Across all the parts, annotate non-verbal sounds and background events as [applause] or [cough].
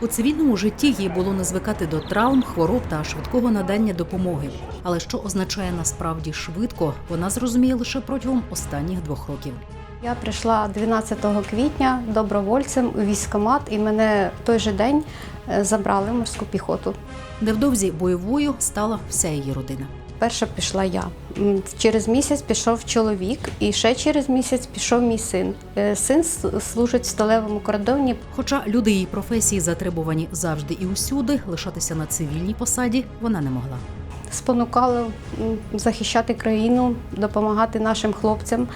У цивільному житті їй було не звикати до травм, хвороб та швидкого надання допомоги. Але що означає насправді швидко, вона зрозуміє лише протягом останніх двох років. Я прийшла 12 квітня добровольцем у військкомат і мене в той же день е, забрали в морську піхоту. Невдовзі бойовою стала вся її родина. Перша пішла я. Через місяць пішов чоловік, і ще через місяць пішов мій син. Е, Син служить в сталевому кордоні. Хоча люди її професії затребувані завжди і усюди, лишатися на цивільній посаді вона не могла. Спонукало захищати країну, допомагати нашим хлопцям,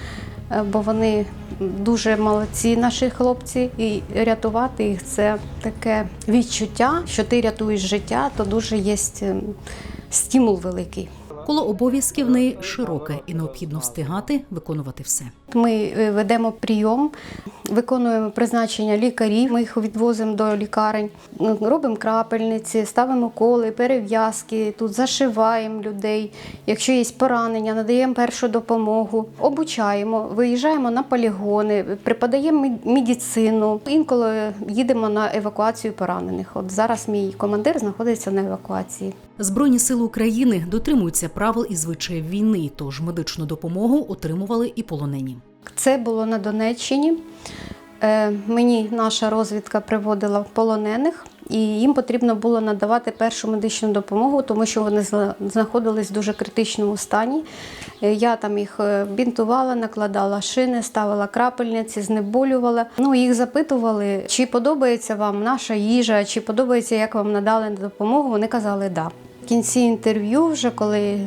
е, бо вони дуже молодці, наші хлопці, і рятувати їх це таке відчуття, що ти рятуєш життя, то дуже є стимул великий. Коло обов'язків в неї широке і необхідно встигати виконувати все. Ми е, ведемо прийом, виконуємо призначення лікарів. Ми їх відвозимо до лікарень, робимо крапельниці, ставимо коли, перев'язки, тут зашиваємо людей. Якщо є поранення, надаємо першу допомогу, обучаємо, виїжджаємо на полігони, преподаємо мед- медицину. Інколи їдемо на евакуацію поранених. От зараз мій командир знаходиться на евакуації. Збройні сили України дотримуються правил і звичаїв війни, тож медичну допомогу отримували і полонені. Це було на Донеччині. Е, Мені наша розвідка приводила полонених, і їм потрібно було надавати першу медичну допомогу, тому що вони зна- знаходились в дуже критичному стані. Е, Я там їх е, бінтувала, накладала шини, ставила крапельниці, знеболювала. Ну, їх запитували, чи подобається вам наша їжа, чи подобається, як вам надали допомогу. Вони казали да. В кінці інтерв'ю, вже коли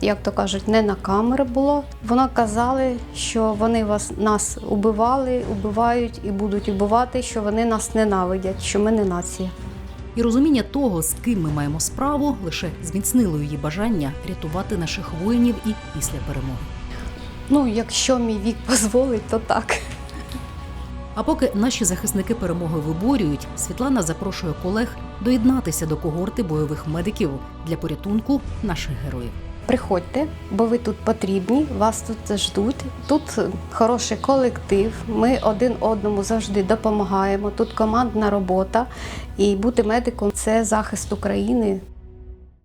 як то кажуть, не на камери було. Вони казали, що вони вас нас убивали, убивають і будуть убивати, що вони нас ненавидять, що ми не нація. І розуміння того, з ким ми маємо справу, лише зміцнило її бажання рятувати наших воїнів і після перемоги. Ну, якщо мій вік [laughs] дозволить, то так. А поки наші захисники перемоги виборюють, Світлана запрошує колег доєднатися до когорти бойових медиків для порятунку наших героїв. Приходьте, бо ви тут потрібні, вас тут ждуть. Тут хороший колектив. Ми один одному завжди допомагаємо. Тут командна робота. І бути медиком це захист України.